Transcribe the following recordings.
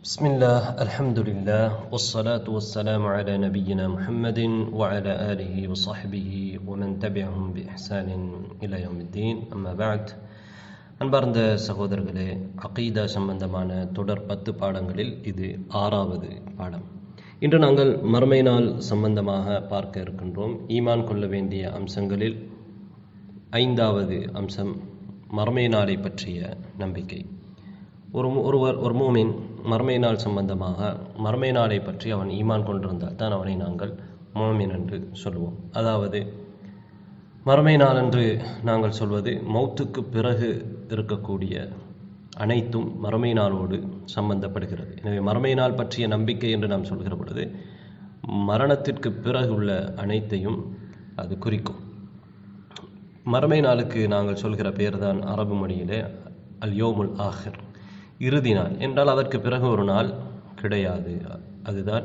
بسم الله الحمد لله والصلاة والسلام على نبينا محمد وعلى آله وصحبه ومن تبعهم بإحسان إلى يوم الدين أما بعد அன்பார்ந்த சகோதரர்களே அகீதா சம்பந்தமான தொடர் பத்து பாடங்களில் இது ஆறாவது பாடம் இன்று நாங்கள் மறுமை நாள் சம்பந்தமாக பார்க்க இருக்கின்றோம் ஈமான் கொள்ள வேண்டிய அம்சங்களில் ஐந்தாவது அம்சம் மறுமை நாளை பற்றிய நம்பிக்கை ஒரு ஒருவர் ஒரு மூமின் மர்மை நாள் சம்பந்தமாக மர்மை நாளை பற்றி அவன் ஈமான் கொண்டிருந்தால் தான் அவனை நாங்கள் மோமின் என்று சொல்லுவோம். அதாவது மறுமை நாள் என்று நாங்கள் சொல்வது மௌத்துக்கு பிறகு இருக்கக்கூடிய அனைத்தும் மறுமை நாளோடு சம்பந்தப்படுகிறது. எனவே மறுமை நாள் பற்றிய நம்பிக்கை என்று நாம் சொல்கிற பொழுது மரணத்திற்கு பிறகு உள்ள அனைத்தையும் அது குறிக்கும். மறுமை நாளுக்கு நாங்கள் சொல்கிற பெயர் தான் அரபு மொழியிலே அல் யோமுல் ஆஹிர். இறுதி நாள். என்றால் அதற்கு பிறகு ஒரு நாள் கிடையாது. அதுதான்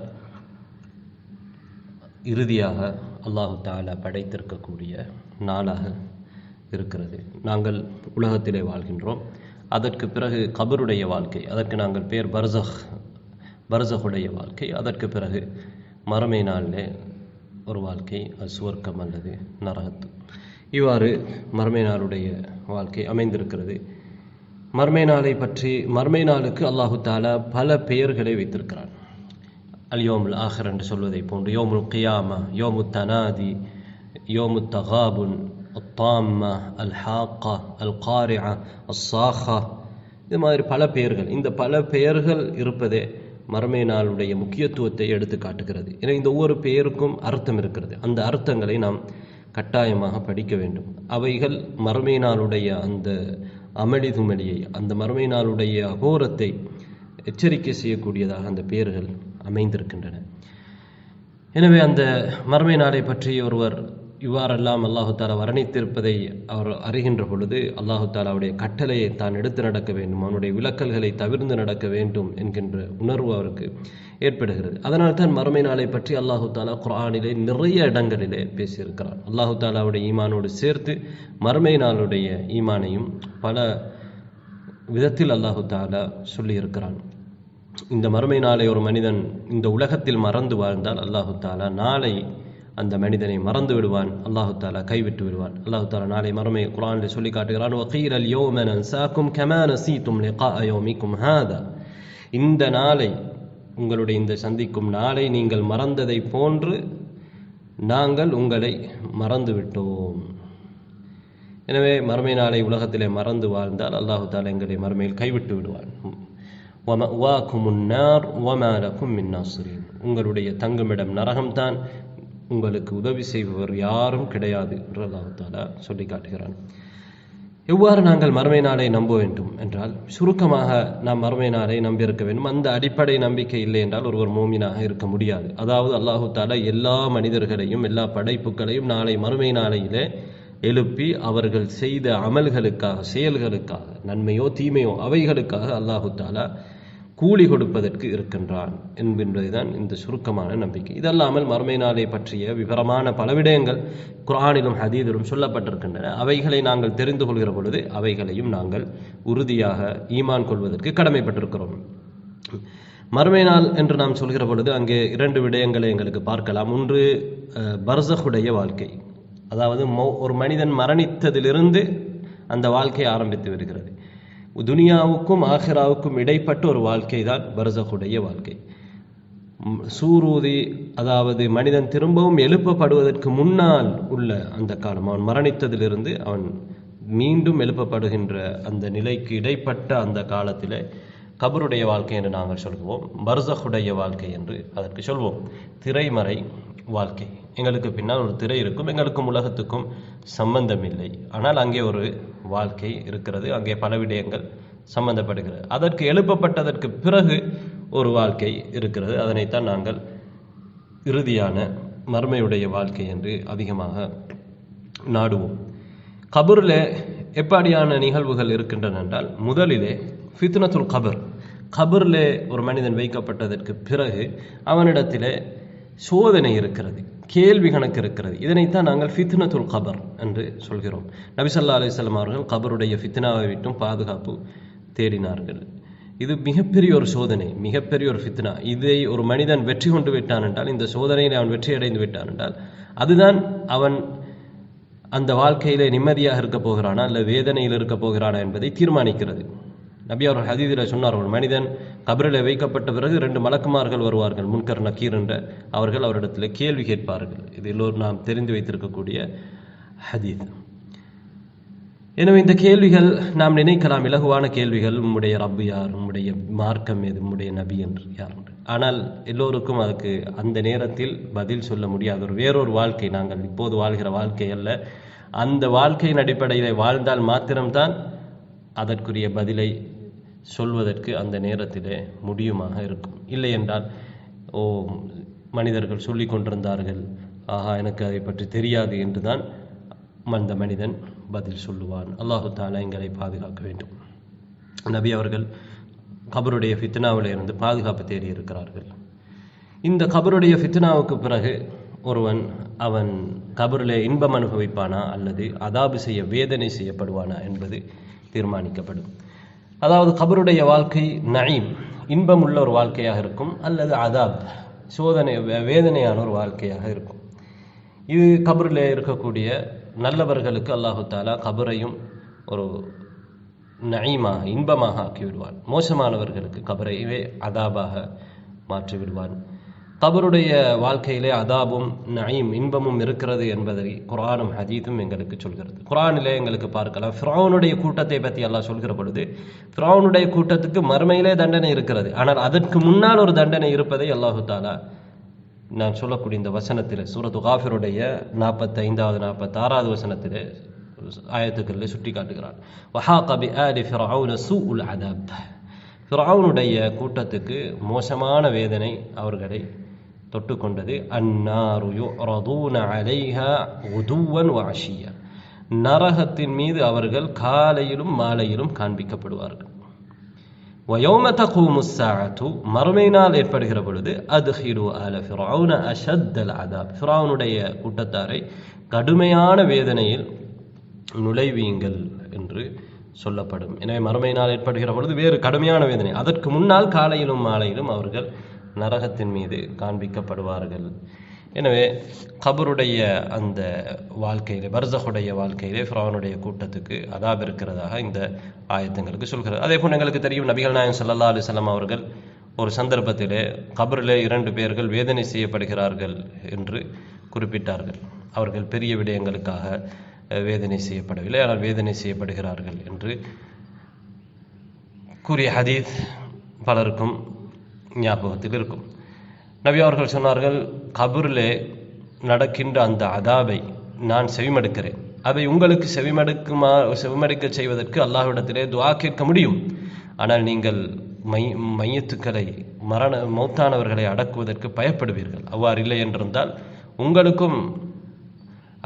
இறுதியாக அல்லாஹு தாலா படைத்திருக்கக்கூடிய நாளாக இருக்கிறது. நாங்கள் உலகத்திலே வாழ்கின்றோம். அதற்கு பிறகு கபருடைய வாழ்க்கை அதற்கு நாங்கள் பேர் பர்சஹ் பர்சஹுடைய வாழ்க்கை அதற்கு பிறகு மறுமை நாளிலே ஒரு வாழ்க்கை அது சுவர்க்கம் அல்லது நரகத்து. இவ்வாறு மறுமை நாளுடைய வாழ்க்கை அமைந்திருக்கிறது. மர்மை நாளை பற்றி மர்மை நாளுக்கு அல்லாஹு தாலா பல பெயர்களை வைத்திருக்கிறான். அல் யோமுல் ஆஹர் என்று சொல்வதை போன்று யோமுல் கியாமா யோமு தனாதி யோமு தகாபுன் அத்தாம்மா அல் ஹாக்கா அல் காரியா அஸ்ஸாஹா இது மாதிரி பல பெயர்கள். இந்த பல பெயர்கள் இருப்பதே மர்மை நாளுடைய முக்கியத்துவத்தை எடுத்து காட்டுகிறது. ஏன்னா இந்த ஒவ்வொரு பெயருக்கும் அர்த்தம் இருக்கிறது. அந்த அர்த்தங்களை நாம் கட்டாயமாக படிக்க வேண்டும். அவைகள் மர்மை நாளுடைய அந்த அமளி துமளியை அந்த மறுமை நாளுடைய அகோரத்தை எச்சரிக்கை செய்யக்கூடியதாக அந்த பெயர்கள் அமைந்திருக்கின்றன. எனவே அந்த மறுமை நாளை பற்றி ஒருவர் இவ்வாறெல்லாம் அல்லாஹு தாலா வர்ணித்திருப்பதை அவர் அறிகின்ற பொழுது அல்லாஹு தாலாவுடைய கட்டளையை தான் எடுத்து நடக்க வேண்டும். அவனுடைய விலக்கல்களை தவிர்ந்து நடக்க வேண்டும் என்கின்ற உணர்வு அவருக்கு ஏற்படுகிறது. அதனால் தான் மறுமை நாளை பற்றி அல்லாஹு தாலா குரானிலே நிறைய இடங்களிலே பேசியிருக்கிறான். அல்லாஹு தாலாவுடைய ஈமானோடு சேர்த்து மறுமை நாளுடைய ஈமானையும் பல விதத்தில் அல்லாஹு தாலா சொல்லியிருக்கிறான். இந்த மறுமை நாளை ஒரு மனிதன் இந்த உலகத்தில் மறந்து வாழ்ந்தால் அல்லாஹு தாலா நாளை அந்த மனிதனை மறந்து விடுவான். அல்லாஹு தாலா கைவிட்டு விடுவான். அல்லாஹு தாலா நாளை மறுமை குரானில் சொல்லி காட்டுகிறான். வக்கீர் அல் யோமன் சாக்கும் கமான சீத்தும் லிகா அயோமிக்கும் ஹாதா. இந்த நாளை உங்களுடைய இந்த சந்திக்கும் நாளை நீங்கள் மறந்ததை போன்று நாங்கள் உங்களை மறந்து விட்டோம். எனவே மறுமை நாளை உலகத்திலே மறந்து வாழ்ந்தால் அல்லாஹு தாலா எங்களை மறுமையில் கைவிட்டு விடுவான். ஒம வாக்கும் முன்னார் ஒமாலக்கும் மின்னாசுரின் உங்களுடைய தங்குமிடம் நரகம்தான். உங்களுக்கு உதவி செய்பவர் யாரும் கிடையாது என்று சொல்லி காட்டுகிறான். எவ்வாறு நாங்கள் மறுமை நாளை நம்ப வேண்டும் என்றால் சுருக்கமாக நாம் மறுமை நாளை நம்பியிருக்க வேண்டும். அந்த அடிப்படை நம்பிக்கை இல்லை என்றால் ஒருவர் மோமினாக இருக்க முடியாது. அதாவது அல்லாஹு தாலா எல்லா மனிதர்களையும் எல்லா படைப்புகளையும் நாளை மறுமை நாளையிலே எழுப்பி அவர்கள் செய்த அமல்களுக்காக செயல்களுக்காக நன்மையோ தீமையோ அவைகளுக்காக அல்லாஹு தாலா கூலி கொடுப்பதற்கு இருக்கின்றான் என்பதுதான் இந்த சுருக்கமான நம்பிக்கை. இதல்லாமல் மறுமை நாளை பற்றிய விவரமான பல விடயங்கள் குரானிலும் ஹதீதிலும் சொல்லப்பட்டிருக்கின்றன. அவைகளை நாங்கள் தெரிந்து கொள்கிற பொழுது அவைகளையும் நாங்கள் உறுதியாக ஈமான் கொள்வதற்கு கடமைப்பட்டிருக்கிறோம். மறுமை நாள் என்று நாம் சொல்கிற பொழுது அங்கே இரண்டு விடயங்களை எங்களுக்கு பார்க்கலாம். ஒன்று பர்சகுடைய வாழ்க்கை. அதாவது ஒரு மனிதன் மரணித்ததிலிருந்து அந்த வாழ்க்கை ஆரம்பித்து வருகிறது. துனியாவுக்கும் ஆஹிராவுக்கும் இடைப்பட்ட ஒரு வாழ்க்கை தான் பர்சஹுடைய வாழ்க்கை. சூரூதி அதாவது மனிதன் திரும்பவும் எழுப்பப்படுவதற்கு முன்னால் உள்ள அந்த காலம் அவன் மரணித்ததிலிருந்து அவன் மீண்டும் எழுப்பப்படுகின்ற அந்த நிலைக்கு இடைப்பட்ட அந்த காலத்தில் கபருடைய வாழ்க்கை என்று நாங்கள் சொல்வோம் பர்சகுடைய வாழ்க்கை என்று அதற்கு சொல்வோம். திரைமறை வாழ்க்கை. எங்களுக்கு பின்னால் ஒரு திரை இருக்கும் எங்களுக்கும் உலகத்துக்கும் சம்பந்தம் இல்லை ஆனால் அங்கே ஒரு வாழ்க்கை இருக்கிறது அங்கே பல விடயங்கள் சம்பந்தப்படுகிறது. அதற்கு எழுப்பப்பட்டதற்கு பிறகு ஒரு வாழ்க்கை இருக்கிறது. அதனைத்தான் நாங்கள் இறுதியான மர்மையுடைய வாழ்க்கை என்று அதிகமாக நாடுவோம். கபூரில் எப்படியான நிகழ்வுகள் இருக்கின்றன என்றால் முதலிலே ஃபித்னத்துல் கபர். கபரிலே ஒரு மனிதன் வைக்கப்பட்டதற்கு பிறகு அவனிடத்திலே சோதனை இருக்கிறது கேள்வி கணக்கு இருக்கிறது. இதனைத்தான் நாங்கள் ஃபித்னத்துல் கபர் என்று சொல்கிறோம். நபிசல்லா அலிசல்லாம் அவர்கள் கபருடைய ஃபித்னாவை விட்டும் பாதுகாப்பு தேடினார்கள். இது மிகப்பெரிய ஒரு சோதனை மிகப்பெரிய ஒரு ஃபித்னா. இதை ஒரு மனிதன் வெற்றி கொண்டு விட்டான் என்றால் இந்த சோதனையில் அவன் வெற்றி அடைந்து விட்டான் என்றால் அதுதான் அவன் அந்த வாழ்க்கையிலே நிம்மதியாக இருக்க போகிறானா அல்ல வேதனையில் இருக்க போகிறானா என்பதை தீர்மானிக்கிறது. நபி அவர்கள் ஹதீதில் சொன்னார் ஒரு மனிதன் கபரில் வைக்கப்பட்ட பிறகு ரெண்டு மலக்குமார்கள் வருவார்கள் முன்கர் நக்கீர் என்ற அவர்கள் அவரிடத்தில் கேள்வி கேட்பார்கள். இது எல்லோரும் நாம் தெரிந்து வைத்திருக்கக்கூடிய ஹதீத் எனவே இந்த கேள்விகள் நாம் நினைக்கலாம் இலகுவான கேள்விகள் உம்முடைய ரப்பு யார் உம்முடைய மார்க்கம் எது உம்முடைய நபி என்று யார் என்று. ஆனால் எல்லோருக்கும் அதுக்கு அந்த நேரத்தில் பதில் சொல்ல முடியாத ஒரு வேறொரு வாழ்க்கை நாங்கள் இப்போது வாழ்கிற வாழ்க்கை அல்ல. அந்த வாழ்க்கையின் அடிப்படையில் வாழ்ந்தால் மாத்திரம்தான் அதற்குரிய பதிலை சொல்வதற்கு அந்த நேரத்திலே முடியுமாக இருக்கும். இல்லை என்றால் ஓ மனிதர்கள் சொல்லி கொண்டிருந்தார்கள். ஆஹா எனக்கு அதை பற்றி தெரியாது என்று தான் அந்த மனிதன் பதில் சொல்லுவான். அல்லாஹு தாலா எங்களை பாதுகாக்க வேண்டும். நபி அவர்கள் கபருடைய ஃபித்னாவில் இருந்து பாதுகாப்பு தேடி இருக்கிறார்கள். இந்த கபருடைய ஃபித்னாவுக்கு பிறகு ஒருவன் அவன் கபரில் இன்பம் அனுபவிப்பானா அல்லது அதாபு செய்ய வேதனை செய்யப்படுவானா என்பது தீர்மானிக்கப்படும். அதாவது கபருடைய வாழ்க்கை நயீம் இன்பம் உள்ள ஒரு வாழ்க்கையாக இருக்கும் அல்லது அதாப் சோதனை வே- வேதனையான ஒரு வாழ்க்கையாக இருக்கும். இது கபரில் இருக்கக்கூடிய நல்லவர்களுக்கு அல்லாஹு தாலா கபரையும் ஒரு நயீமாக இன்பமாக ஆக்கி விடுவான். மோசமானவர்களுக்கு கபரையவே அதாபாக மாற்றி விடுவான். கபருடைய வாழ்க்கையிலே அதாபும் நயீம் இன்பமும் இருக்கிறது என்பதை குரானும் ஹதீதும் எங்களுக்கு சொல்கிறது. குரானிலே எங்களுக்கு பார்க்கலாம். ஃப்ரௌனுடைய கூட்டத்தை பற்றி எல்லாம் சொல்கிற பொழுது ஃப்ரௌனுடைய கூட்டத்துக்கு மறுமையிலே தண்டனை இருக்கிறது. ஆனால் அதற்கு முன்னால் ஒரு தண்டனை இருப்பதை அல்லாஹு தாலா நான் சொல்லக்கூடிய இந்த வசனத்தில் சூரத்து காஃபிருடைய நாற்பத்தைந்தாவது நாற்பத்தாறாவது வசனத்தில் ஆயத்துக்களில் சுட்டி காட்டுகிறான் வஹாக பி ஆலி ஃபிரௌன சூஉல் அதாப். ஃபிரௌனுடைய கூட்டத்துக்கு மோசமான வேதனை அவர்களை தொட்டுக்கொண்டது. கொண்டது அந்நாரு யுரதூன வாஷியா நரகத்தின் மீது அவர்கள் காலையிலும் மாலையிலும் காண்பிக்கப்படுவார்கள். வயோம தகுமுசாத்து மறுமை நாள் ஏற்படுகிற பொழுது அது ஹிரு அல ஃபிரௌன அஷத்தல் அதாப். ஃபிரௌனுடைய கூட்டத்தாரை கடுமையான வேதனையில் நுழைவீங்கள் என்று சொல்லப்படும். எனவே மறுமை நாள் ஏற்படுகிற பொழுது வேறு கடுமையான வேதனை. அதற்கு முன்னால் காலையிலும் மாலையிலும் அவர்கள் நரகத்தின் மீது காண்பிக்கப்படுவார்கள். எனவே கபருடைய அந்த வாழ்க்கையிலே பர்சகுடைய வாழ்க்கையிலே ஃப்ரானுடைய கூட்டத்துக்கு அதாப் இருக்கிறதாக இந்த ஆயத்தங்களுக்கு சொல்கிறது. அதே போல் எங்களுக்கு தெரியும் நபிகள் நாயம் சல்லா அலிசல்லாம் அவர்கள் ஒரு சந்தர்ப்பத்திலே கபரிலே இரண்டு பேர்கள் வேதனை செய்யப்படுகிறார்கள் என்று குறிப்பிட்டார்கள். அவர்கள் பெரிய விடயங்களுக்காக வேதனை செய்யப்படவில்லை ஆனால் வேதனை செய்யப்படுகிறார்கள் என்று கூறிய ஹதீஸ் பலருக்கும் ஞாபகத்தில் இருக்கும். நபி அவர்கள் சொன்னார்கள் கபரிலே நடக்கின்ற அந்த அதாபை நான் செவிமடுக்கிறேன். அதை உங்களுக்கு செவிமடுக்குமா செவிமடுக்க செய்வதற்கு அல்லாஹ்விடத்திலே துவா கேட்க முடியும். ஆனால் நீங்கள் மை மையத்துக்களை மரண மௌத்தானவர்களை அடக்குவதற்கு பயப்படுவீர்கள். அவ்வாறு இல்லை என்றிருந்தால் உங்களுக்கும்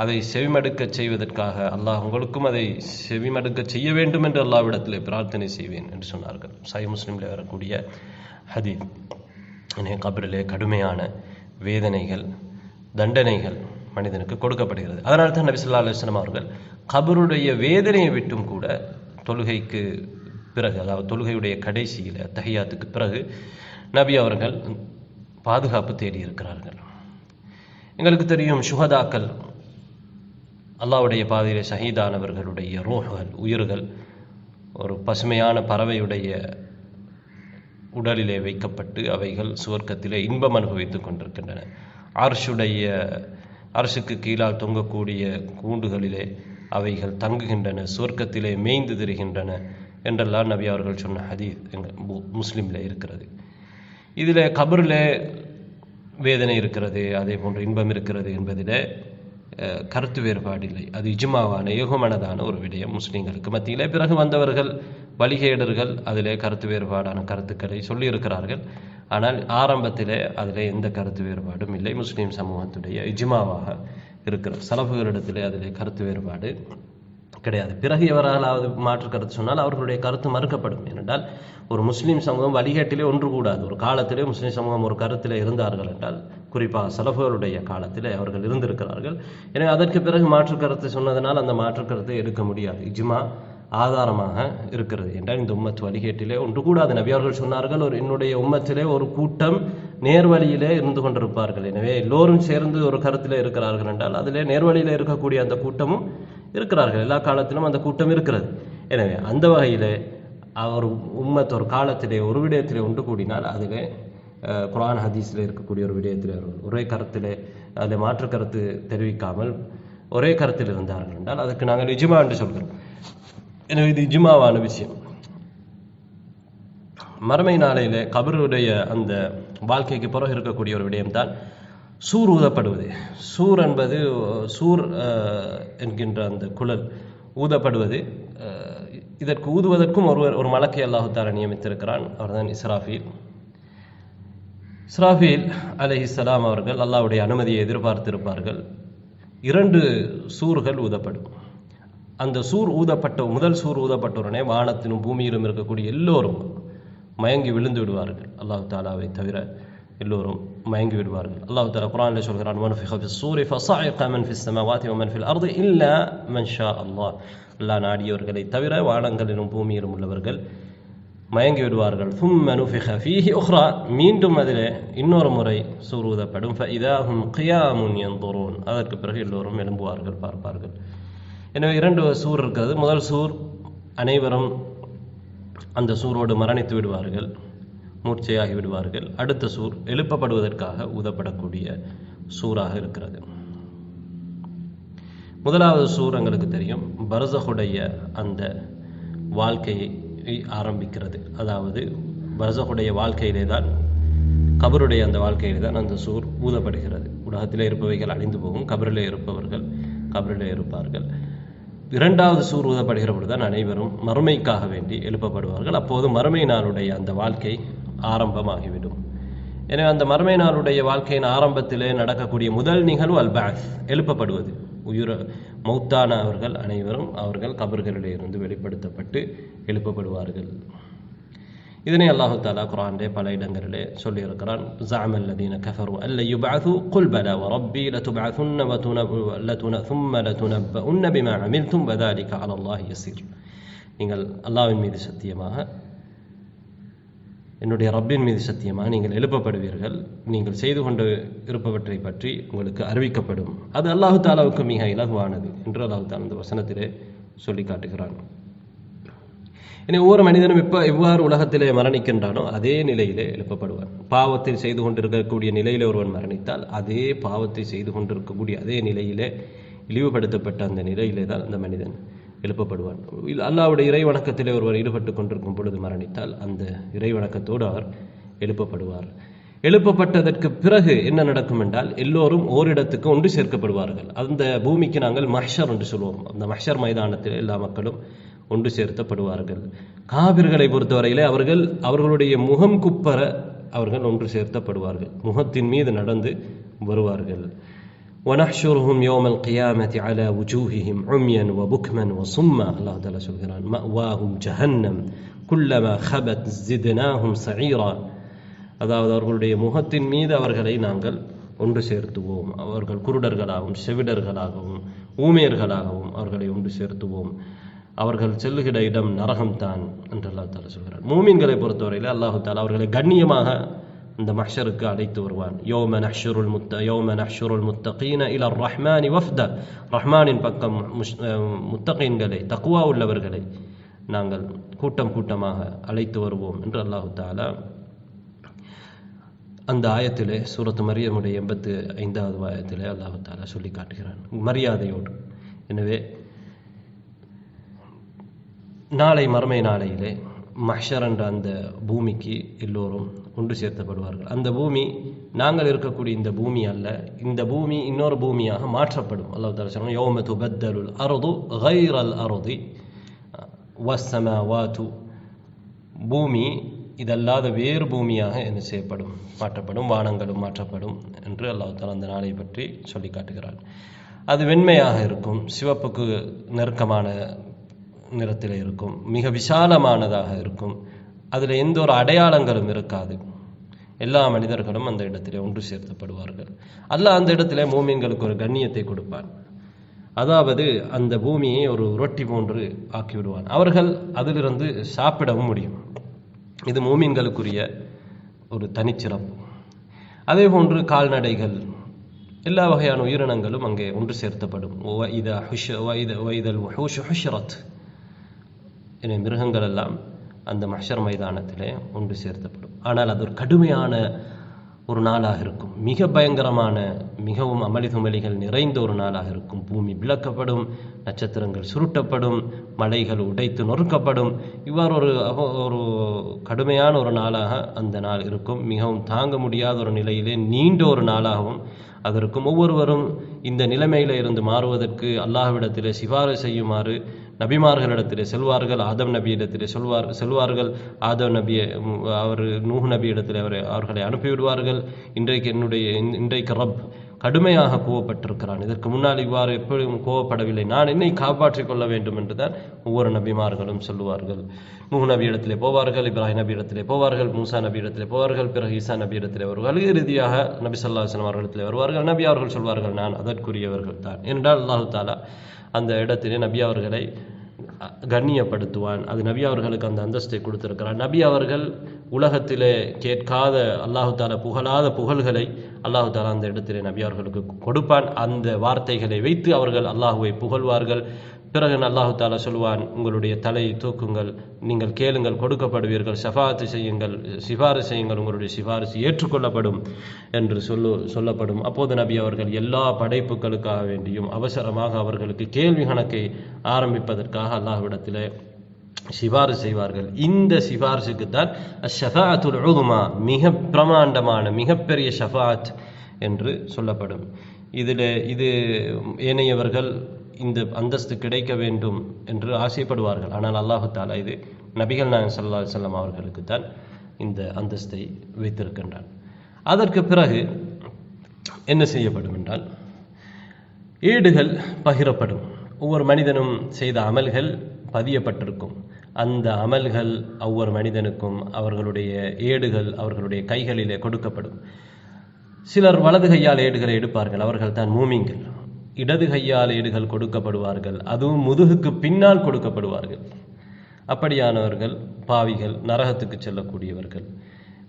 அதை செவிமடுக்க செய்வதற்காக அல்லாஹ் உங்களுக்கும் அதை செவிமடுக்க செய்ய வேண்டும் என்று அல்லாவிடத்திலே பிரார்த்தனை செய்வேன் என்று சொன்னார்கள். சாய் முஸ்லீமில் வரக்கூடிய ஹதீத் எனவே கபரிலே கடுமையான வேதனைகள் தண்டனைகள் மனிதனுக்கு கொடுக்கப்படுகிறது. அதனால தான் நபிசுல்லா அலுவலம் அவர்கள் கபருடைய வேதனையை விட்டும் கூட தொழுகைக்கு பிறகு அதாவது தொழுகையுடைய கடைசியில் தஹியாத்துக்கு பிறகு நபி அவர்கள் பாதுகாப்பு தேடி இருக்கிறார்கள். எங்களுக்கு தெரியும் சுஹதாக்கள் அல்லாவுடைய பாதையிலே ஷஹீதானவர்களுடைய ரூஹ்கள் உயிர்கள் ஒரு பசுமையான பறவையுடைய உடலிலே வைக்கப்பட்டு அவைகள் சுவர்க்கத்திலே இன்பம் அனுபவித்துக் கொண்டிருக்கின்றன. அர்ஷுடைய அரசுக்கு கீழால் தொங்கக்கூடிய கூண்டுகளிலே அவைகள் தங்குகின்றன சுவர்க்கத்திலே மேய்ந்து திரிகின்றன என்றெல்லாம் நபி அவர்கள் சொன்ன ஹதீஸ் எங்கள் முஸ்லீமில் இருக்கிறது. இதில் கபரில் வேதனை இருக்கிறது அதே போன்று இன்பம் இருக்கிறது என்பதில் கருத்து வேறுபாடு இல்லை. அது இஜ்மாவான ஏகமனதான ஒரு விடயம் முஸ்லீம்களுக்கு. மத்தியிலே பிறகு வந்தவர்கள் வழிகேடர்கள் அதிலே கருத்து வேறுபாடான கருத்துக்களை சொல்லியிருக்கிறார்கள். ஆனால் ஆரம்பத்திலே அதிலே எந்த கருத்து வேறுபாடும் இல்லை. முஸ்லீம் சமூகத்துடைய இஜ்மாவாக இருக்கிறது சலபுகளிடத்திலே அதிலே கருத்து வேறுபாடு கிடையாது. பிறகு எவராலாவது மாற்று கருத்து சொன்னால் அவர்களுடைய கருத்து மறுக்கப்படும். ஏனென்றால் ஒரு முஸ்லீம் சமூகம் வழிகாட்டிலே ஒன்று கூடாது. ஒரு காலத்திலே முஸ்லீம் சமூகம் ஒரு கருத்தில் இருந்தார்கள் என்றால் குறிப்பாக சலஃபுகளுடைய காலத்தில் அவர்கள் இருந்திருக்கிறார்கள். எனவே அதற்கு பிறகு மாற்று கருத்து சொன்னதனால் அந்த மாற்று கருத்தை எடுக்க முடியாது. இஜ்மா ஆதாரமாக இருக்கிறது என்றால் இந்த உம்மத் வழிகேட்டிலே ஒன்று கூடாது. நபியார்கள் சொன்னார்கள் ஒரு என்னுடைய உம்மத்திலே ஒரு கூட்டம் நேர்வழியிலே இருந்து கொண்டிருப்பார்கள். எனவே எல்லோரும் சேர்ந்து ஒரு கருத்தில் இருக்கிறார்கள் என்றால் அதிலே நேர்வழியில் இருக்கக்கூடிய அந்த கூட்டமும் இருக்கிறார்கள். எல்லா காலத்திலும் அந்த கூட்டம் இருக்கிறது. எனவே அந்த வகையிலே அவர் உம்மத் ஒரு காலத்திலே ஒரு விடயத்திலே ஒன்று கூடினால் அதிலே குரான் ஹதீஸில் இருக்கக்கூடிய ஒரு விடயத்தில் ஒரே கருத்திலே அதில் மாற்று கருத்து தெரிவிக்காமல் ஒரே கருத்தில் இருந்தார்கள் என்றால் அதுக்கு நாங்கள் நிஜுமா என்று சொல்கிறோம். எனவே இது இஜ்மாவான விஷயம். மறுமை நாளையிலே கபருடைய அந்த வாழ்க்கைக்கு பிறகு இருக்கக்கூடிய ஒரு விடயம்தான் சூர் ஊதப்படுவது. சூர் என்பது சூர் என்கின்ற அந்த குழல் ஊதப்படுவது இதற்கு ஊதுவதற்கும் ஒருவர் ஒரு மலக்கை அல்லாஹுத்தார நியமித்திருக்கிறான். அவர்தான் இஸ்ராஃபீல். இஸ்ராஃபீல் அலைஹிஸ்ஸலாம் அவர்கள் அல்லாவுடைய அனுமதியை எதிர்பார்த்திருப்பார்கள். இரண்டு சூர்கள் ஊதப்படும். அந்த சூர் ஊதப்பட்ட முதல் சூர் ஊதப்பட்ட உடனே வானத்திலும் பூமியிலும் இருக்கக்கூடிய எல்லோரும் மயங்கி விழுந்து விடுவார்கள். அல்லாஹு தாலாவை தவிர எல்லோரும் மயங்கி விடுவார்கள். அல்லாஹு தாலா குரானில் சொல்கிறான் மன் ஃபிஹ சூரி ஃபஸாயிக மன் ஃபிஸ் ஸமாவாதி மன் ஃபில் அர்தி இல்லா அல்லாஹ். அல்லாஹ் நாடியவர்களை தவிர வானங்களிலும் பூமியிலும் உள்ளவர்கள் மயங்கி விடுவார்கள் ஃபும் மனுஃபிஹ ஃபீஹி உஹ்ரா மீண்டும் அதிலே இன்னொரு முறை சூரூதப்படும். இதாகும் கியாமுன் எந்தோரோன் அதற்கு பிறகு எல்லோரும் எழும்புவார்கள் பார்ப்பார்கள். எனவே இரண்டு சூர் இருக்கிறது. முதல் சூர் அனைவரும் அந்த சூரோடு மரணித்து விடுவார்கள் மூர்ச்சையாகி விடுவார்கள். அடுத்த சூர் எழுப்பப்படுவதற்காக உதப்படக்கூடிய சூறாக இருக்கிறது. முதலாவது சூர் எங்களுக்கு தெரியும். பரதகுடைய அந்த வாழ்க்கையை ஆரம்பிக்கிறது. அதாவது பரசகுடைய வாழ்க்கையிலே தான் கபருடைய அந்த வாழ்க்கையிலே தான் அந்த சூர் ஊதப்படுகிறது. உலகத்தில் இருப்பவைகள் அழிந்து போகும். கபரிலே இருப்பவர்கள் கபரிலே இருப்பார்கள். இரண்டாவது சூர் ஊதப்படுகிற பொழுதுதான் அனைவரும் மறுமைக்காக வேண்டி எழுப்பப்படுவார்கள். அப்போது மறுமை நாளுடைய அந்த வாழ்க்கை ஆரம்பமாகிவிடும். எனவே அந்த மறுமை நாளுடைய வாழ்க்கையின் ஆரம்பத்திலே நடக்கக்கூடிய முதல் நிகழ்வு அல்பாஸ் எழுப்பப்படுவது. உயிர மௌத்தான அவர்கள் அனைவரும் அவர்கள் கபர்களிலே இருந்து வெளிப்படுத்தப்பட்டு எழுப்பப்படுவார்கள். இதனை அல்லாஹு தாலா குரான்லே பல இடங்களிலே சொல்லியிருக்கிறான். ஜாம் அல்லதீன கஃபரு அல்ல யுபாது குல் பல ரப்பி லதுபாதுன்ன லதுன தும்ம லதுனப்ப உன்னபிமா அமிர்தும் வதாலிக்க அலல்லாஹ் யசீர் நீங்கள் அல்லாவின் மீது சத்தியமாக என்னுடைய ரப்பின் மீது சத்தியமாக நீங்கள் எழுப்பப்படுவீர்கள். நீங்கள் செய்து கொண்டு இருப்பவற்றை பற்றி உங்களுக்கு அறிவிக்கப்படும். அது அல்லாஹு தாலாவுக்கு மிக இலகுவானது என்று அல்லாஹு தாலா அந்த வசனத்திலே சொல்லி காட்டுகிறான் இனி ஒவ்வொரு மனிதனும் இப்போ எவ்வாறு உலகத்திலே மரணிக்கின்றானோ அதே நிலையிலே எழுப்பப்படுவான். பாவத்தை செய்து கொண்டிருக்கக்கூடிய நிலையிலே ஒருவன் மரணித்தால் அதே பாவத்தை செய்து கொண்டிருக்கக்கூடிய அதே நிலையிலே இழிவுபடுத்தப்பட்ட அந்த நிலையிலே தான் அந்த மனிதன் எழுப்பப்படுவான். அல்லாவுடைய இறைவணக்கத்திலே இறை வணக்கத்திலே ஒருவர் ஈடுபட்டு கொண்டிருக்கும் பொழுது மரணித்தால் அந்த இறை வணக்கத்தோடு அவர் எழுப்பப்படுவார். எழுப்பப்பட்டதற்கு பிறகு என்ன நடக்கும் என்றால் எல்லோரும் ஓரிடத்துக்கு ஒன்று சேர்க்கப்படுவார்கள். அந்த பூமிக்கு நாங்கள் மஹ்ஷர் என்று சொல்வோம். அந்த மஹ்ஷர் மைதானத்தில் எல்லா மக்களும் ஒன்று சேர்த்தப்படுவார்கள் காபிர்களை பொறுத்தவரையிலே அவர்கள் அவர்களுடைய முகம் குப்பர அவர்கள் ஒன்று சேர்த்தப்படுவார்கள் முகத்தின் மீது நடந்து வருவார்கள் ونحشرهم يوم القيامة على وجوههم عميا وبكما وصما الله تعالى சொல்கிறான் مأواهم جهنم كلما خبت زدناهم سعيرا அதாவது அவர்களுடைய முகத்தின் மீது அவர்களை நாங்கள் ஒன்று சேர்த்துவோம் அவர்கள் குருடர்களாகவும் செவிடர்களாகவும் ஊமையர்களாகவும் அவர்களை ஒன்று சேர்த்துவோம் அவர்கள் செல்லுகிற இடம் நரகம்தான் என்று அல்லாஹ் தாலா சொல்கிறார் மூமின்களை பொறுத்தவரையில் அல்லாஹு தாலா அவர்களை கண்ணியமாக இந்த மஹ்ஷருக்கு அழைத்து வருவான். யோம நஹ்ஷுருல் முத்த யோம நஹ்ஷுருல் முத்தகீன இல ரஹ்மானி வஃப்த. ரஹ்மானின் பக்கம் முஷ் முத்தகீன்களை தக்குவா உள்ளவர்களை நாங்கள் கூட்டம் கூட்டமாக அழைத்து வருவோம் என்று அல்லாஹு தாலா அந்த ஆயத்திலே சூரத்து மரியமுடைய எண்பத்து ஐந்தாவது ஆயத்திலே அல்லாஹு தாலா சொல்லி காட்டுகிறான். மரியாதையோடு. எனவே நாளை மறுமை நாளையிலே மஹ்ஷர் என்ற அந்த பூமிக்கு எல்லோரும் ஒன்று சேர்த்தப்படுவார்கள். அந்த பூமி நாங்கள் இருக்கக்கூடிய இந்த பூமி அல்ல இந்த பூமி இன்னொரு பூமியாக மாற்றப்படும். அல்லாஹ் தாலா யோமது யௌம துபத்தலுல் அருது கைரல் அருதி வாது பூமி இதல்லாத வேறு பூமியாக என்ன செய்யப்படும்? மாற்றப்படும் வானங்களும் மாற்றப்படும் என்று அல்லாஹ் தாலா அந்த நாளை பற்றி சொல்லி காட்டுகிறார் அது வெண்மையாக இருக்கும் சிவப்புக்கு நெருக்கமான நிறத்தில் இருக்கும். மிக விசாலமானதாக இருக்கும். அதில் எந்த ஒரு அடையாளங்களும் இருக்காது. எல்லா மனிதர்களும் அந்த இடத்திலே ஒன்று சேர்த்தப்படுவார்கள். அல்லாஹ் அந்த இடத்திலே மூமியங்களுக்கு ஒரு கண்ணியத்தை கொடுப்பான். அதாவது அந்த பூமியை ஒரு ரொட்டி போன்று ஆக்கிவிடுவான். அவர்கள் அதிலிருந்து சாப்பிடவும் முடியும். இது மூமின்களுக்குரிய ஒரு தனிச்சிறப்பு. அதே போன்று கால்நடைகள் எல்லா வகையான உயிரினங்களும் அங்கே ஒன்று சேர்த்தப்படும். இதல் ஹுஷரத் எனவே மிருகங்கள் எல்லாம் அந்த மஷர் மைதானத்திலே ஒன்று சேர்த்தப்படும். ஆனால் அது ஒரு கடுமையான ஒரு நாளாக இருக்கும். மிக பயங்கரமான மிகவும் அமளி துமளிகள் நிறைந்த ஒரு நாளாக இருக்கும். பூமி விளக்கப்படும் நட்சத்திரங்கள் சுருட்டப்படும் மலைகள் உடைத்து நொறுக்கப்படும். இவ்வாறு ஒரு ஒரு கடுமையான ஒரு நாளாக அந்த நாள் இருக்கும். மிகவும் தாங்க முடியாத ஒரு நிலையிலே நீண்ட ஒரு நாளாகவும் அது இருக்கும். ஒவ்வொருவரும் இந்த நிலைமையில இருந்து மாறுவதற்கு அல்லாஹ்விடத்தில் சிபாரிசு செய்யுமாறு நபிமார்களிடத்திலே செல்வார்கள் ஆதம் நபியிடத்திலே சொல்வார் செல்வார்கள். ஆதம் நபியை அவர் நூஹ் நபியிடத்திலே அவரை அவர்களை அனுப்பிவிடுவார்கள். இன்றைக்கு என்னுடைய இன்- இன்றைக்கு ரப் கடுமையாக கோவப்பட்டிருக்கிறான். இதற்கு முன்னால் இவ்வாறு எப்பொழுதும் கோவப்படவில்லை. நான் என்னை காப்பாற்றிக் கொள்ள வேண்டும் என்றுதான் ஒவ்வொரு நபிமார்களும் சொல்லுவார்கள். நூஹ் நபியிடத்திலே போவார்கள் இப்ராஹிம் நபியிடத்திலே போவார்கள் மூசா நபியிடத்திலே போவார்கள் பிறகு ஈசா நபியிடத்திலே வருவார்கள் இறுதியாக நபி ஸல்லல்லாஹு அவர்களிடத்திலே வருவார்கள். நபி அவர்கள் சொல்வார்கள் நான் அதற்குரியவர்கள் தான். என்றால் அல்லாஹு தாலா அந்த இடத்திலே நபி அவர்களை கண்ணியப்படுத்துவான். அது நபி அவர்களுக்கு அந்த அந்தஸ்தை கொடுத்திருக்கிறான் நபி அவர்கள் உலகத்திலே கேட்காத அல்லாஹு தாலா புகழாத புகழ்களை அல்லாஹு தாலா அந்த இடத்திலே நபி அவர்களுக்கு கொடுப்பான். அந்த வார்த்தைகளை வைத்து அவர்கள் அல்லாஹுவை புகழ்வார்கள். பிறகு அல்லாஹு தாலா சொல்வான் உங்களுடைய தலையை தூக்குங்கள் நீங்கள் கேளுங்கள் கொடுக்கப்படுவீர்கள் ஷஃபாத்து செய்யுங்கள் சிபாரிசு செய்யுங்கள் உங்களுடைய சிபாரிசு ஏற்றுக்கொள்ளப்படும் என்று சொல்லு சொல்லப்படும். அப்போது நபி அவர்கள் எல்லா படைப்புகளுக்காக வேண்டியும் அவசரமாக அவர்களுக்கு கேள்வி கணக்கை ஆரம்பிப்பதற்காக அல்லாஹ்விடத்திலே சிபாரிசு செய்வார்கள். இந்த சிபாரிசுக்கு தான் ஷஃபாத்துல் உதுமா மிக பிரமாண்டமான மிகப்பெரிய ஷஃபாத் என்று சொல்லப்படும். இதில் இது ஏனையவர்கள் இந்த அந்தஸ்து கிடைக்க வேண்டும் என்று ஆசைப்படுவார்கள். ஆனால் அல்லாஹு தாலா இது நபிகள் நாயன் சல்லா செல்லம் அவர்களுக்கு தான் இந்த அந்தஸ்தை வைத்திருக்கின்றான். அதற்கு பிறகு என்ன செய்யப்படும் என்றால் ஏடுகள் பகிரப்படும். ஒவ்வொரு மனிதனும் செய்த அமல்கள் பதியப்பட்டிருக்கும். அந்த அமல்கள் ஒவ்வொரு மனிதனுக்கும் அவர்களுடைய ஏடுகள் அவர்களுடைய கைகளிலே கொடுக்கப்படும். சிலர் வலது கையால் ஏடுகளை எடுப்பார்கள். அவர்கள் தான் மூமிங்கள் இடது கையால் ஏடுகள் கொடுக்கப்படுவார்கள். அதுவும் முதுகுக்கு பின்னால் கொடுக்கப்படுவார்கள். அப்படியானவர்கள் பாவிகள் நரகத்துக்கு செல்லக்கூடியவர்கள்.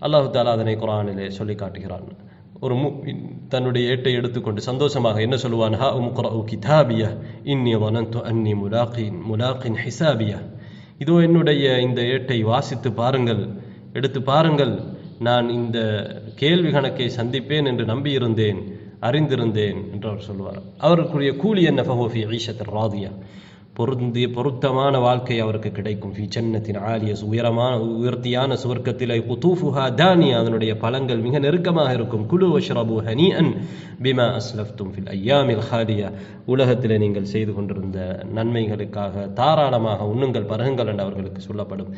அல்லாஹு தாலா அதனை குரானிலே சொல்லி காட்டுகிறான். ஒரு மு தன்னுடைய ஏட்டை எடுத்துக்கொண்டு சந்தோஷமாக என்ன சொல்லுவான்? ஹா உம்குரஉ கிதாபியா இன்னி வனந்து அன்னி முலாக்கின் முலாக்கின் ஹிசாபியா. இதோ என்னுடைய இந்த ஏட்டை வாசித்து பாருங்கள் எடுத்து பாருங்கள். நான் இந்த கேள்வி கணக்கை சந்திப்பேன் என்று நம்பியிருந்தேன். அறிந்திருந்தேன் என்று அவர் சொல்லுவார். அவருக்குரிய கூலி என்ன? ஃபஹோஃபி ஈஷத்தில் ராதியா. பொருந்திய பொருத்தமான வாழ்க்கை அவருக்கு கிடைக்கும். ஃபி சன்னத்தின் ஆலிய உயரமான உயர்த்தியான சுவர்க்கத்தில் குதூஃபுஹா தானியா அதனுடைய பழங்கள் மிக நெருக்கமாக இருக்கும். குழு வஷ்ரபு ஹனீஅன் பிமா அஸ்லஃப்தும் ஃபில் ஐயாமில் ஹாலியா உலகத்தில் நீங்கள் செய்து கொண்டிருந்த நன்மைகளுக்காக தாராளமாக உண்ணுங்கள் பருகுங்கள் என்று அவர்களுக்கு சொல்லப்படும்.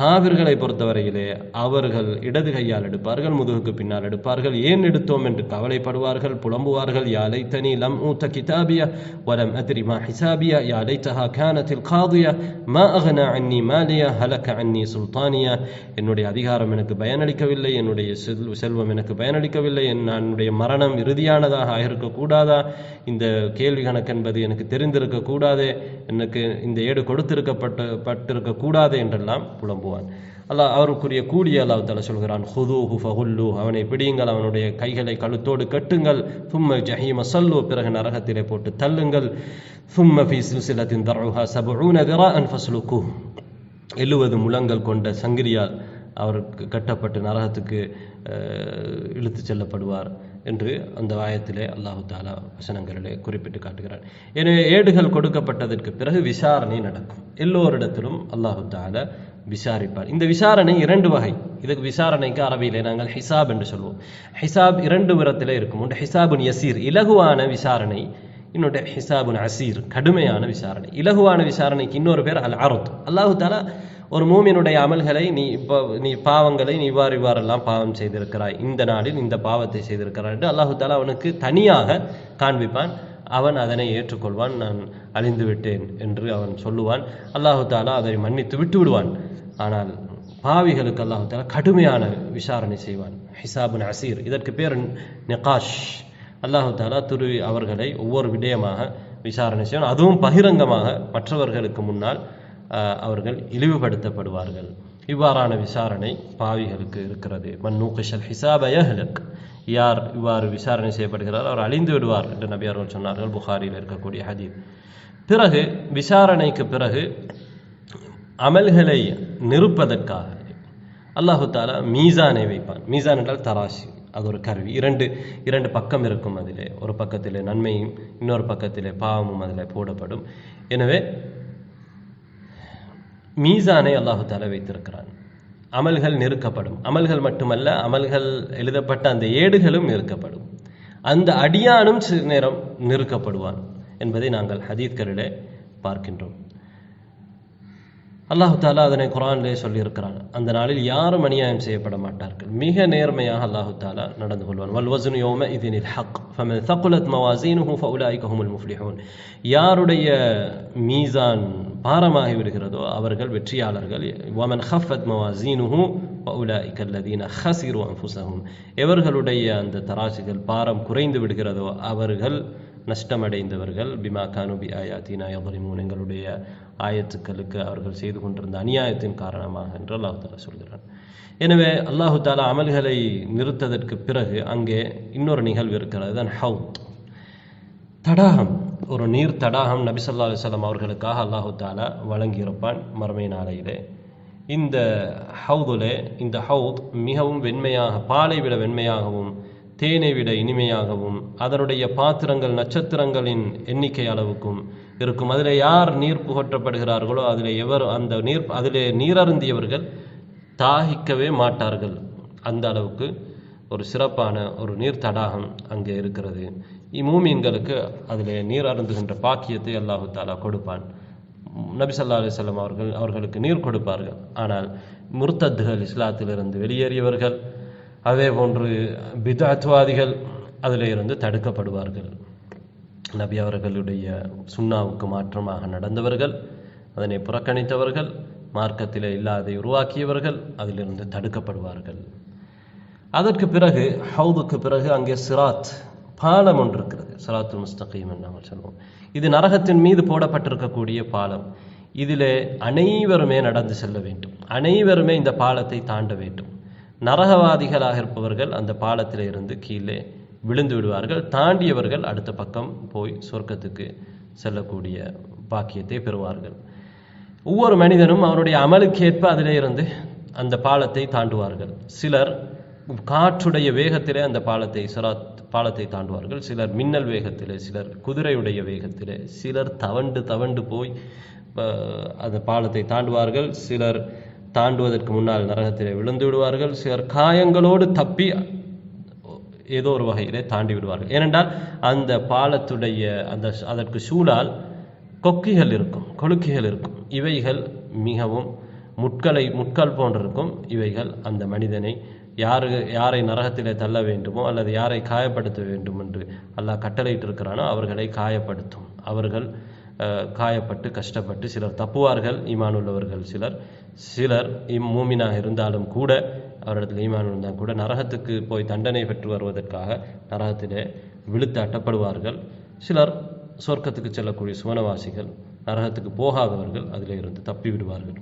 காவிர்களை பொறுத்தவரையிலே அவர்கள் இடது கையால் எடுப்பார்கள் முதுகுக்கு பின்னால் எடுப்பார்கள். ஏன் எடுத்தோம் என்று கவலைப்படுவார்கள் புலம்புவார்கள். யாலை தனி லம் ஊத்த கிதாபியா வலம் அத்ரி ஹிசாபியா. யாலை தக லைத்தஹா கானத் القاضية ما أغنى عني مالية هلك عني சுல்தானியா என்னுடைய அதிகாரம் எனக்கு பயனளிக்கவில்லை என்னுடைய செல் செல்வம் எனக்கு பயனளிக்கவில்லை என் என்னுடைய மரணம் இறுதியானதாக ஆகிருக்க கூடாதா இந்த கேள்வி கணக்கு என்பது எனக்கு தெரிந்திருக்க கூடாதே எனக்கு இந்த ஏடு கொடுத்திருக்கப்பட்ட பட்டிருக்க கூடாது என்றெல்லாம் புலம்புவான் அல்லாஹ் அவருக்குரிய கூடிய அல்லாஹ் தஆலா சொல்கிறான் ஹுது ஃபகுல்லு அவனை பிடியுங்கள் அவனுடைய கைகளை கழுத்தோடு கட்டுங்கள். தும்ம ஜஹீம சல்லு. பிறகு நரகத்திலே போட்டு தள்ளுங்கள். தும்ம ஃபீ சில்சிலத்தின் தர்உஹா சபூன திராஅன் ஃபஸ்லுக்கு எழுவது முழங்கள் கொண்ட சங்கிரியால் அவருக்கு கட்டப்பட்டு நரகத்துக்கு இழுத்துச் செல்லப்படுவார் என்று அந்த ஆயத்திலே அல்லாஹு தாலா வசனங்களிலே குறிப்பிட்டு காட்டுகிறார். எனவே ஏடுகள் கொடுக்கப்பட்டதற்கு பிறகு விசாரணை நடக்கும். எல்லோரிடத்திலும் அல்லாஹு தாலா விசாரிப்பார். இந்த விசாரணை இரண்டு வகை. இதுக்கு விசாரணைக்கு அரபியிலே நாங்கள் ஹிசாப் என்று சொல்வோம். ஹிசாப் இரண்டு விரத்தில் இருக்கும். ஒன்று ஹிசாபுன் யசீர் இலகுவான விசாரணை. இன்னொன்று ஹிசாபுன் அசீர் கடுமையான விசாரணை. இலகுவான விசாரணைக்கு இன்னொரு பேர் அல் அருத் அல்லாஹு தாலா ஒரு மூமியனுடைய அமல்களை நீ இப்போ நீ பாவங்களை நீ இவ்வாறு இவ்வாறெல்லாம் பாவம் செய்திருக்கிறாய். இந்த நாளில் இந்த பாவத்தை செய்திருக்கிறாய் என்று அல்லாஹு தாலா அவனுக்கு தனியாக காண்பிப்பான். அவன் அதனை ஏற்றுக்கொள்வான். நான் அழிந்து விட்டேன் என்று அவன் சொல்லுவான். அல்லாஹு தாலா அதை மன்னித்து விட்டு விடுவான். ஆனால் பாவிகளுக்கு அல்லாஹு தாலா கடுமையான விசாரணை செய்வான். ஹிசாபுன் அசீர் இதற்கு பேர் நிகாஷ். அல்லாஹு தாலா துருவி அவர்களை ஒவ்வொரு விடயமாக விசாரணை செய்வான். அதுவும் பகிரங்கமாக மற்றவர்களுக்கு முன்னால் அவர்கள் இழிவுபடுத்தப்படுவார்கள். இவ்வாறான விசாரணை பாவிகளுக்கு இருக்கிறது. மன்னூகஷல் ஹிசாப யஹ்லக். யார் இவ்வாறு விசாரணை செய்யப்படுகிறார் அவர் அழிந்து விடுவார் என்று நபி அவர்கள் சொன்னார்கள். புகாரியில் இருக்கக்கூடிய ஹதீப் பிறகு விசாரணைக்கு பிறகு அமல்களை நிறுப்பதற்காக. அல்லாஹு தாலா மீசானை வைப்பான். மீசான் என்றால் தராசி. அது ஒரு கருவி. இரண்டு இரண்டு பக்கம் இருக்கும் அதிலே. ஒரு பக்கத்திலே நன்மையும் இன்னொரு பக்கத்திலே பாவமும் அதில் போடப்படும். எனவே மீசானை அல்லாஹு தாலா வைத்திருக்கிறான். அமல்கள் நெருக்கப்படும் அமல்கள் மட்டுமல்ல அமல்கள் எழுதப்பட்ட அந்த ஏடுகளும் நெருக்கப்படும் அந்த அடியானும் சிறு நேரம் நெருக்கப்படுவான் என்பதை நாங்கள் ஹதீத்களிலே பார்க்கின்றோம். அல்லாஹு தாலா அதனை குரான்லே சொல்லியிருக்கிறான். அந்த நாளில் யாரும் அநியாயம் செய்யப்பட மாட்டார்கள் மிக நேர்மையாக அல்லாஹு தாலா நடந்து கொள்வான். வல்வசுன் யோம இதினில் ஹக். ஃபமன் தகுலத் மவாசீனுஹு ஃபவுலாய் கஹுமுல் முஃப்லிஹூன். யாருடைய மீசான் பாரமாகி விடுகிறதோ அவர்கள் வெற்றியாளர்கள். வமன் ஹஃபத் மவாசீனுஹு ஃபவுலாய் கல்லதீன ஹசீரு அன்ஃபுசஹும் எவர்களுடைய அந்த தராசிகள் பாரம் குறைந்து விடுகிறதோ அவர்கள் நஷ்டமடைந்தவர்கள். பிமா கானுபி ஆயாத்தினா எவரிமூன் எங்களுடைய ஆயத்துக்களுக்கு அவர்கள் செய்து கொண்டிருந்த அநியாயத்தின் காரணமாக என்று அல்லாஹு தாலா சொல்கிறான். எனவே அல்லாஹு தாலா அமல்களை நிறுத்ததற்கு பிறகு அங்கே இன்னொரு நிகழ்வு இருக்கிறது தான் ஹவுத். தடாகம். ஒரு நீர் தடாகம் நபிசல்லா ஸல்லல்லாஹு அவர்களுக்காக அல்லாஹு தாலா வழங்கியிருப்பான் மறுமை நாளையிலே. இந்த ஹவுதுலே இந்த ஹவுத் மிகவும் வெண்மையாக பாலை விட வெண்மையாகவும் தேனை விட இனிமையாகவும் அதனுடைய பாத்திரங்கள் நட்சத்திரங்களின் எண்ணிக்கை அளவுக்கும் இருக்கும். அதில் யார் நீர் புகற்றப்படுகிறார்களோ அதில் எவர் அந்த நீர் அதிலே நீரருந்தியவர்கள் தாகிக்கவே மாட்டார்கள். அந்த அளவுக்கு ஒரு சிறப்பான ஒரு நீர் தடாகம் அங்கே இருக்கிறது. இம்மூமீன்களுக்கு அதில் நீர் அருந்துகின்ற பாக்கியத்தை அல்லாஹு தாலா கொடுப்பான். நபி ஸல்லல்லாஹு அலைஹி அவர்கள் அவர்களுக்கு நீர் கொடுப்பார்கள். ஆனால் முர்த்தத்துகள் இஸ்லாத்திலிருந்து வெளியேறியவர்கள் அதே போன்று பிதாத்வாதிகள் அதில் இருந்து தடுக்கப்படுவார்கள். நபி அவர்களுடைய சுண்ணாவுக்கு மாற்றமாக நடந்தவர்கள் அதனை புறக்கணித்தவர்கள் மார்க்கத்தில் இல்லாதை உருவாக்கியவர்கள் அதிலிருந்து தடுக்கப்படுவார்கள். அதற்கு பிறகு ஹவுதுக்கு பிறகு அங்கே சிராத் பாலம் ஒன்று இருக்கிறது. சிராத்து முஸ்தகீம் நாங்கள் சொல்லுவோம் இது நரகத்தின் மீது போடப்பட்டிருக்கக்கூடிய பாலம். இதிலே அனைவருமே நடந்து செல்ல வேண்டும். அனைவருமே இந்த பாலத்தை தாண்ட வேண்டும். நரகவாதிகளாக இருப்பவர்கள் அந்த பாலத்தில் இருந்து கீழே விழுந்து விடுவார்கள். தாண்டியவர்கள் அடுத்த பக்கம் போய் சொர்க்கத்துக்கு செல்லக்கூடிய பாக்கியத்தை பெறுவார்கள். ஒவ்வொரு மனிதனும் அவருடைய அமலுக்கேற்ப அதிலே இருந்து அந்த பாலத்தை தாண்டுவார்கள். சிலர் காற்றுடைய வேகத்திலே அந்த பாலத்தை சிராத் பாலத்தை தாண்டுவார்கள். சிலர் மின்னல் வேகத்திலே சிலர் குதிரையுடைய வேகத்திலே சிலர் தவண்டு தவண்டு போய் அந்த பாலத்தை தாண்டுவார்கள். சிலர் தாண்டுவதற்கு முன்னால் நரகத்திலே விழுந்து விடுவார்கள். சிலர் காயங்களோடு தப்பி ஏதோ ஒரு வகையிலே தாண்டி விடுவார்கள். ஏனென்றால் அந்த பாலத்துடைய அந்த அதற்கு சூழால் கொக்கிகள் இருக்கும் கொழுக்கிகள் இருக்கும். இவைகள் மிகவும் முட்களை முட்கள் போன்றிருக்கும். இவைகள் அந்த மனிதனை யாரு யாரை நரகத்திலே தள்ள வேண்டுமோ அல்லது யாரை காயப்படுத்த வேண்டும் என்று அல்லாஹ் கட்டளையிட்டிருக்கிறானோ அவர்களை காயப்படுத்தும். அவர்கள் காயப்பட்டு கஷ்டப்பட்டு சிலர் தப்புவார்கள். ஈமான் உள்ளவர்கள் சிலர் சிலர் இம் மூமினாக இருந்தாலும் கூட அவரிடத்தில் ஈமான் இருந்தால் கூட நரகத்துக்கு போய் தண்டனை பெற்று வருவதற்காக நரகத்திலே விழுத்து அட்டப்படுவார்கள் சிலர் சொர்க்கத்துக்கு செல்லக்கூடிய சுவனவாசிகள் நரகத்துக்கு போகாதவர்கள் அதிலே இருந்து தப்பி விடுவார்கள்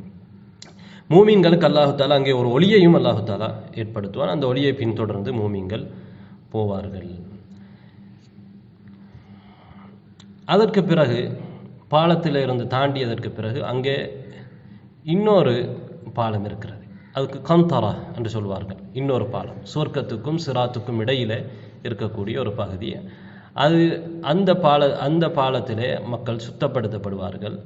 மூமீன்களுக்கு அல்லாஹாலா அங்கே ஒரு ஒளியையும் அல்லாஹுத்தாலா ஏற்படுத்துவான். அந்த ஒளியை பின்தொடர்ந்து மூமீன்கள் போவார்கள். அதற்கு பிறகு பாலத்தில் இருந்து தாண்டியதற்கு பிறகு அங்கே இன்னொரு பாலம் இருக்கிறது. அதுக்கு கந்தரா என்று சொல்வார்கள். இன்னொரு பாலம் சுவர்க்கத்துக்கும் சிராத்துக்கும் இடையில் இருக்கக்கூடிய ஒரு பகுதியை அது அந்த பால அந்த பாலத்திலே மக்கள் சுத்தப்படுத்தப்படுவார்கள்.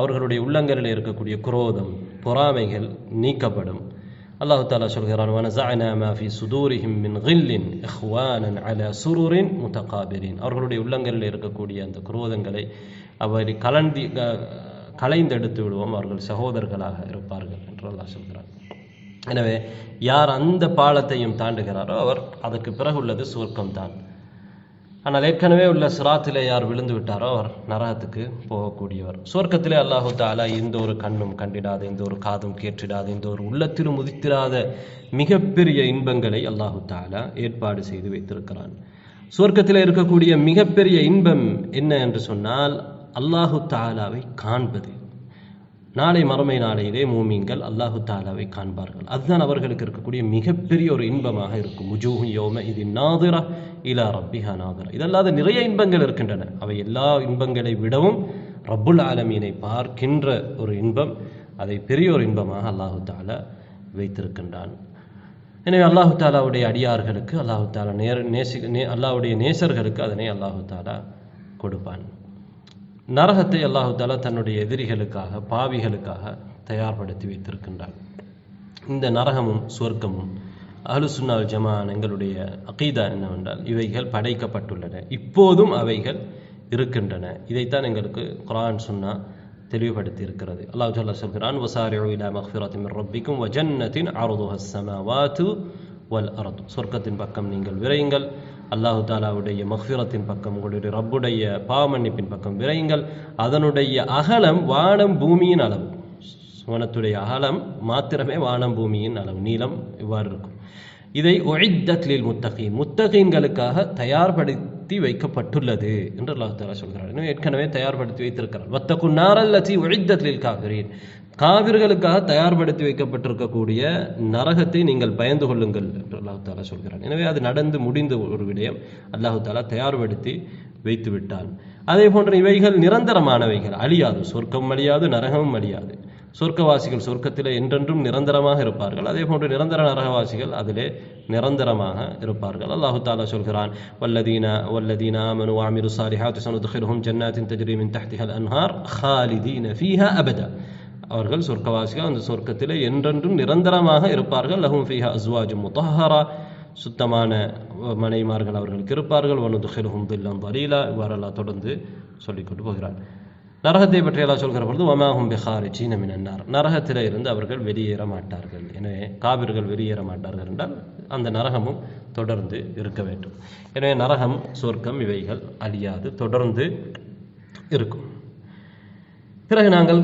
அவர்களுடைய உள்ளங்களில் இருக்கக்கூடிய குரோதம் பொறாமைகள் நீக்கப்படும். அல்லாஹு தாலா சொல்கிறான் வனசாயனா மாஃபி சுதூரிஹிம் மின் கில்லின் இஹ்வானன் அல சுரூரின் முத்தகாபிரின் அவர்களுடைய உள்ளங்களில் இருக்கக்கூடிய அந்த குரோதங்களை அவர் கலந்தி கலைந்தெடுத்து விடுவோம். அவர்கள் சகோதரர்களாக இருப்பார்கள் என்று அல்லாஹ் சொல்கிறான். எனவே யார் அந்த பாலத்தையும் தாண்டுகிறாரோ அவர் அதற்கு பிறகு உள்ளது சுவர்க்கம்தான். ஆனால் ஏற்கனவே உள்ள சிராத்திலே யார் விழுந்து விட்டாரோ அவர் நரகத்துக்கு போகக்கூடியவர். சுவர்க்கத்திலே அல்லாஹு தாலா எந்த ஒரு கண்ணும் கண்டிடாத எந்த ஒரு காதும் கேட்டிடாத எந்த ஒரு உள்ளத்திலும் உதித்திராத மிகப்பெரிய இன்பங்களை அல்லாஹு தாலா ஏற்பாடு செய்து வைத்திருக்கிறான். சுவர்க்கத்தில் இருக்கக்கூடிய மிகப்பெரிய இன்பம் என்ன என்று சொன்னால் அல்லாஹு தாலாவை காண்பது. நாளை மறுமை நாளையிலே மூமிங்கள் அல்லாஹு தாலாவை காண்பார்கள். அதுதான் அவர்களுக்கு இருக்கக்கூடிய மிகப்பெரிய ஒரு இன்பமாக இருக்கும். முஜூஹு யோம இது நாதிரா இலா ரப்பிஹா நாதிரா. இதல்லாத நிறைய இன்பங்கள் இருக்கின்றன. அவை எல்லா இன்பங்களை விடவும் ரப்புல் ஆலமீனை பார்க்கின்ற ஒரு இன்பம் அதை பெரிய ஒரு இன்பமாக அல்லாஹு தாலா வைத்திருக்கின்றான். எனவே அல்லாஹு தாலாவுடைய அடியார்களுக்கு அல்லாஹு தாலா நேர நேசி நே அல்லாவுடைய நேசர்களுக்கு அதனை அல்லாஹு தாலா கொடுப்பான். நரகத்தை அல்லாஹு தன்னுடைய எதிரிகளுக்காக பாவிகளுக்காக தயார்படுத்தி வைத்திருக்கின்றான். இந்த நரகமும் சுவர்க்கமும் அஹ்லுசுன்னால் ஜமான் எங்களுடைய அகீதா என்னவென்றால் இவைகள் படைக்கப்பட்டுள்ளன. இப்போதும் அவைகள் இருக்கின்றன. இதைத்தான் எங்களுக்கு குரான் சுன்னா தெளிவுபடுத்தி இருக்கிறது. அல்லாஹ் சொல்லா சொல்கிறான் வசாரிஉ மஹ்ஃபிரத்தின் மக்ஃபிரத்தி மின் ரப்பிக்கும் வ ஜன்னத்தின் வல் அர்து. சொர்க்கத்தின் பக்கம் நீங்கள் விரையுங்கள். அல்லாஹு தாலாவுடைய மஹ்ஃபிரத்தின் பக்கம் உங்களுடைய ரப்புடைய பாவமன்னிப்பின் பக்கம் விரையுங்கள். அதனுடைய அகலம் வானம் பூமியின் அளவு. வனத்துடைய அகலம் மாத்திரமே வானம் பூமியின் அளவு. நீளம் இவ்வாறு இருக்கும். இதை ஒழித்தத்லில் முத்தகீன். முத்தகீன்களுக்காக தயார்படுத்தி வைக்கப்பட்டுள்ளது என்று அல்லாஹு தாலா சொல்கிறார். ஏற்கனவே தயார்படுத்தி வைத்திருக்கிறார். வத்தகு நாரல்லதி ஒழித்தத்லில் காக்கிறேன் காவிர்களுக்காக தயார்படுத்தி வைக்கப்பட்டிருக்கக்கூடிய நரகத்தை நீங்கள் பயந்து கொள்ளுங்கள் என்று அல்லாஹு தாலா சொல்கிறான். எனவே அது நடந்து முடிந்த ஒரு விடயம். அல்லாஹு தாலா தயார்படுத்தி வைத்து விட்டான். அதே போன்ற இவைகள் நிரந்தரமானவைகள். அழியாது. சொர்க்கம் அழியாது நரகமும் அழியாது. சொர்க்கவாசிகள் சொர்க்கத்திலே என்றென்றும் நிரந்தரமாக இருப்பார்கள். அதே போன்று நிரந்தர நரகவாசிகள் அதிலே நிரந்தரமாக இருப்பார்கள். அல்லாஹு தாலா சொல்கிறான் வல்லதீனா வல்லதீனா மனு ஆமிரு வாமிரு துசனு துஹிர்ஹும் ஜன்னாத்தின் தஜ்ரீமின் தஹ்திஹல் அன்ஹார் ஹாலிதீன ஃபீஹா அபதா. அவர்கள் சொர்க்கவாசிகள் அந்த சொர்க்கத்திலே என்றென்றும் நிரந்தரமாக இருப்பார்கள். லஹும் ஃபீஹா அஸ்வாஜு முத்தஹரா சுத்தமான மனைமார்கள் அவர்களுக்கு இருப்பார்கள். வனுதுகிருஹும் தில்லம் பலீலா இவ்வாறெல்லாம் தொடர்ந்து சொல்லிக்கொண்டு போகிறார் நரகத்தை பற்றி எல்லாம் சொல்கிற பொழுது வமாஹும் பிஹாரி சீனமின் நரகத்தில் இருந்து அவர்கள் வெளியேற மாட்டார்கள். எனவே காவிர்கள் வெளியேற மாட்டார்கள் என்றால் அந்த நரகமும் தொடர்ந்து இருக்க வேண்டும். எனவே நரகம் சொர்க்கம் இவைகள் அழியாது தொடர்ந்து இருக்கும். பிறகு நாங்கள்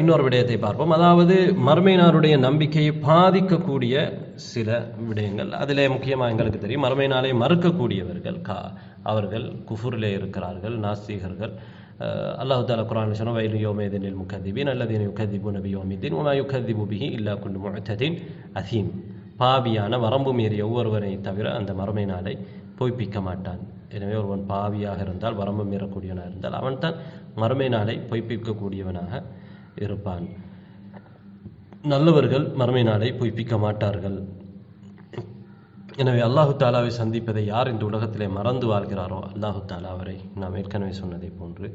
இன்னொரு விடயத்தை பார்ப்போம். அதாவது மறுமையினாருடைய நம்பிக்கையை பாதிக்கக்கூடிய சில விடயங்கள். அதிலே முக்கியமாக எங்களுக்கு தெரியும் மறுமை மறுக்கக்கூடியவர்கள் கா அவர்கள் குஃபுரிலே இருக்கிறார்கள் நாஸ்திகர்கள். அல்லாஹு அல்லாஹ் தாலா குரான் சொன்ன வயலு யோமேதினில் முக்கதிபின் அல்லதீன யுக்கதிபு நபி யோமிதீன் உமா யுக்கதிபு பிஹி இல்லா குண்டு முகத்ததின் அசீம். பாவியான வரம்பு மீறிய ஒவ்வொருவரை தவிர அந்த மறுமை நாளை பொய்ப்பிக்க மாட்டான். எனவே ஒருவன் பாவியாக இருந்தால் வரம்பு மீறக்கூடியவனாக இருந்தால் அவன்தான் மறுமை நாளை பொய்ப்பிக்கக்கூடியவனாக இருப்பான். நல்லவர்கள் மறுமை நாளை பொய்ப்பிக்க மாட்டார்கள். எனவே அல்லாஹு தாலாவை சந்திப்பதை யார் இந்த உலகத்திலே மறந்து வாழ்கிறாரோ அல்லாஹு தாலா அவரை நாம் ஏற்கனவே சொன்னதை போன்று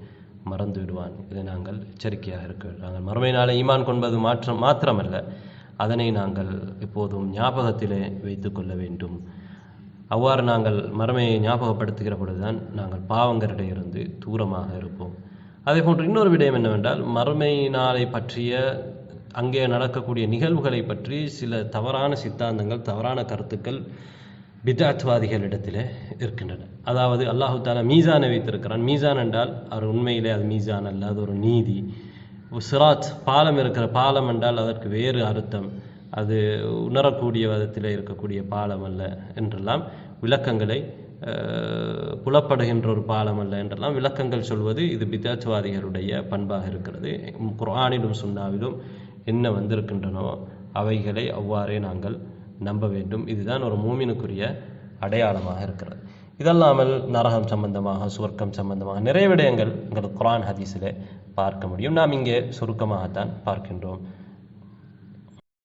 மறந்து விடுவான். இதை நாங்கள் எச்சரிக்கையாக இருக்க நாங்கள் மறுமை நாளை ஈமான் கொன்பது மாற்றம் மாத்திரமல்ல. அதனை நாங்கள் எப்போதும் ஞாபகத்திலே வைத்து கொள்ள வேண்டும். அவ்வாறு நாங்கள் மறுமையை ஞாபகப்படுத்துகிற பொழுதுதான் நாங்கள் பாவங்களிடையிருந்து தூரமாக இருப்போம். அதே போன்று இன்னொரு விடயம் என்னவென்றால் மறுமை நாளை பற்றிய அங்கே நடக்கக்கூடிய நிகழ்வுகளை பற்றி சில தவறான சித்தாந்தங்கள் தவறான கருத்துக்கள் பிதாத்வாதிகளிடத்திலே இருக்கின்றன. அதாவது அல்லாஹு தாலா மீசானை வைத்திருக்கிறான். மீசான் என்றால் அவர் உண்மையிலே அது மீசான் அல்ல அது ஒரு நீதி. சிராத் பாலம் இருக்கிற பாலம் என்றால் அதற்கு வேறு அர்த்தம். அது உணரக்கூடிய விதத்தில் இருக்கக்கூடிய பாலம் அல்ல என்றெல்லாம் விளக்கங்களை புலப்படுகின்ற ஒரு பாலம் அல்ல என்றெல்லாம் விளக்கங்கள் சொல்வது இது பிதாத்வாதிகளுடைய பண்பாக இருக்கிறது. குரானிலும் சுன்னாவிலும் என்ன வந்திருக்கின்றனோ அவைகளை அவ்வாறே நாங்கள் நம்ப வேண்டும். இதுதான் ஒரு மூமினுக்குரிய அடையாளமாக இருக்கிறது. இதல்லாமல் நரகம் சம்பந்தமாக சுவர்க்கம் சம்பந்தமாக நிறைய விடயங்கள் எங்கள் குரான் ஹதீஸில் பார்க்க முடியும். நாம் இங்கே சுருக்கமாகத்தான் பார்க்கின்றோம்.